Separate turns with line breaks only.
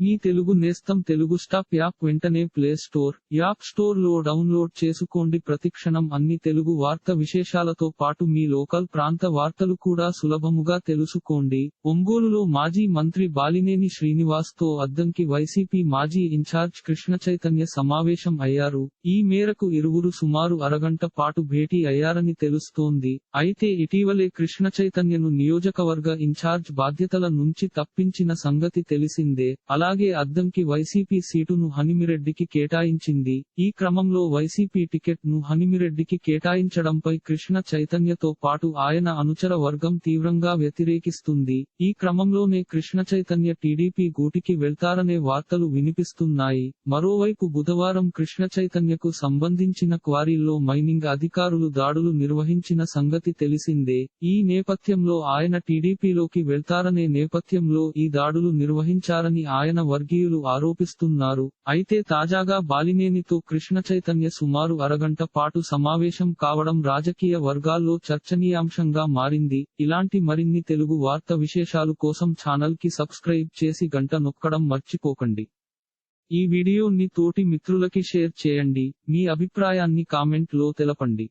మీ తెలుగు నేస్తం Telugu stop app వెంటనే play store app స్టోర్లో డౌన్లోడ్ చేసుకోండి. ప్రతిక్షణం అన్ని తెలుగు వార్త విశేషాలతో పాటు మీ లోకల్ ప్రాంత వార్తలు కూడా సులభముగా తెలుసుకోండి. ఒంగోలులో మాజీ మంత్రి బాలినేని శ్రీనివాస్తో అద్దంకి వైసీపీ మాజీ ఇన్ఛార్జ్ కృష్ణ చైతన్య సమావేశం అయ్యారు. ఈ మేరకు ఇరువురు సుమారు అరగంట పాటు భేటీ అయ్యారని తెలుస్తోంది. అయితే ఇటీవలే కృష్ణ చైతన్యను నియోజకవర్గ ఇన్ఛార్జ్ బాధ్యతల నుంచి తప్పించిన సంగతి తెలిసిందే. అలా అలాగే అద్దంకి వైసీపీ సీటును హనిమిరెడ్డికి కేటాయించింది. ఈ క్రమంలో వైసీపీ టికెట్ను హనిమిరెడ్డికి కేటాయించడంపై కృష్ణ చైతన్యతో పాటు ఆయన అనుచర వర్గం తీవ్రంగా వ్యతిరేకిస్తుంది. ఈ క్రమంలోనే కృష్ణ చైతన్య టీడీపీ గూటికి వెళ్తారనే వార్తలు వినిపిస్తున్నాయి. మరోవైపు బుధవారం కృష్ణ చైతన్యకు సంబంధించిన క్వారీల్లో మైనింగ్ అధికారులు దాడులు నిర్వహించిన సంగతి తెలిసిందే. ఈ నేపథ్యంలో ఆయన టీడీపీలోకి వెళ్తారనే నేపథ్యంలో ఈ దాడులు నిర్వహించారని ఆయన వర్గీయులు ఆరోపిస్తున్నారు. అయితే తాజాగా బాలినేనితో కృష్ణ చైతన్య సుమారు అరగంట పాటు సమావేశం కావడం రాజకీయ వర్గాల్లో చర్చనీయాంశంగా మారింది. ఇలాంటి మరిన్ని తెలుగు వార్త విశేషాలు కోసం ఛానల్కి సబ్స్క్రైబ్ చేసి గంట నొక్కడం మర్చిపోకండి. ఈ వీడియోని తోటి మిత్రులకి షేర్ చేయండి. మీ అభిప్రాయాన్ని కామెంట్లో తెలపండి.